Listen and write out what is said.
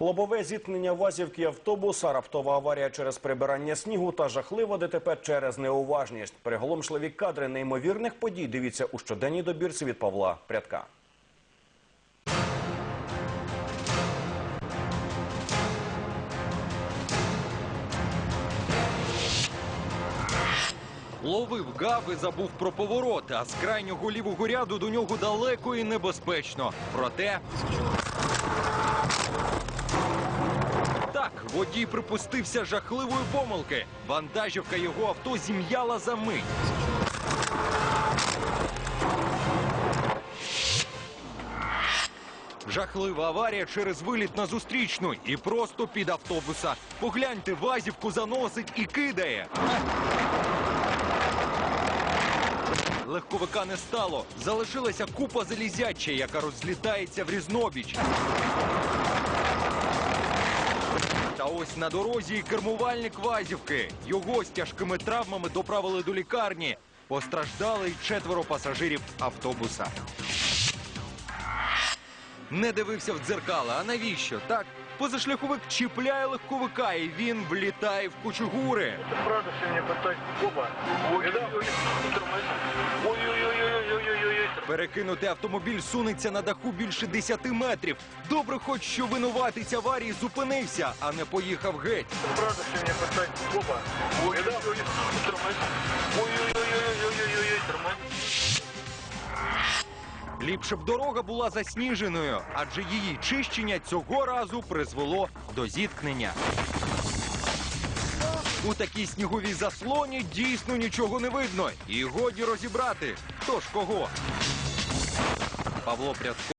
Лобове зіткнення вазівки автобуса, раптова аварія через прибирання снігу та жахливе ДТП через неуважність. Приголомшливі кадри неймовірних подій дивіться у щоденній добірці від Павла Прядка. Ловив гав і забув про повороти, а з крайнього лівого ряду до нього далеко і небезпечно. Проте. Водій припустився жахливої помилки. Вантажівка його авто зім'яла за мить. Жахлива аварія через виліт на зустрічну і просто під автобуса. Погляньте, вазівку заносить і кидає. Легковика не стало. Залишилася купа залізяча, яка розлітається в різнобіч. Ось на дорозі кермувальник Вазівки. Його з тяжкими травмами доправили до лікарні. Постраждали й четверо пасажирів автобуса. Не дивився в дзеркало. А навіщо? Так, позашляховик чіпляє легковика, і він влітає в кучугури. Правда, все меня пытать. Опа. Перекинути автомобіль сунеться на даху більше 10 метрів. Добре, хоч що винуватець аварії зупинився, а не поїхав геть. Правда, все меня пытать. Опа. Ой-ой-ой. Ліпше б дорога була засніженою, адже її чищення цього разу призвело до зіткнення. У такій сніговій заслоні дійсно нічого не видно, і годі розібрати, хто ж кого. Павло Прядко.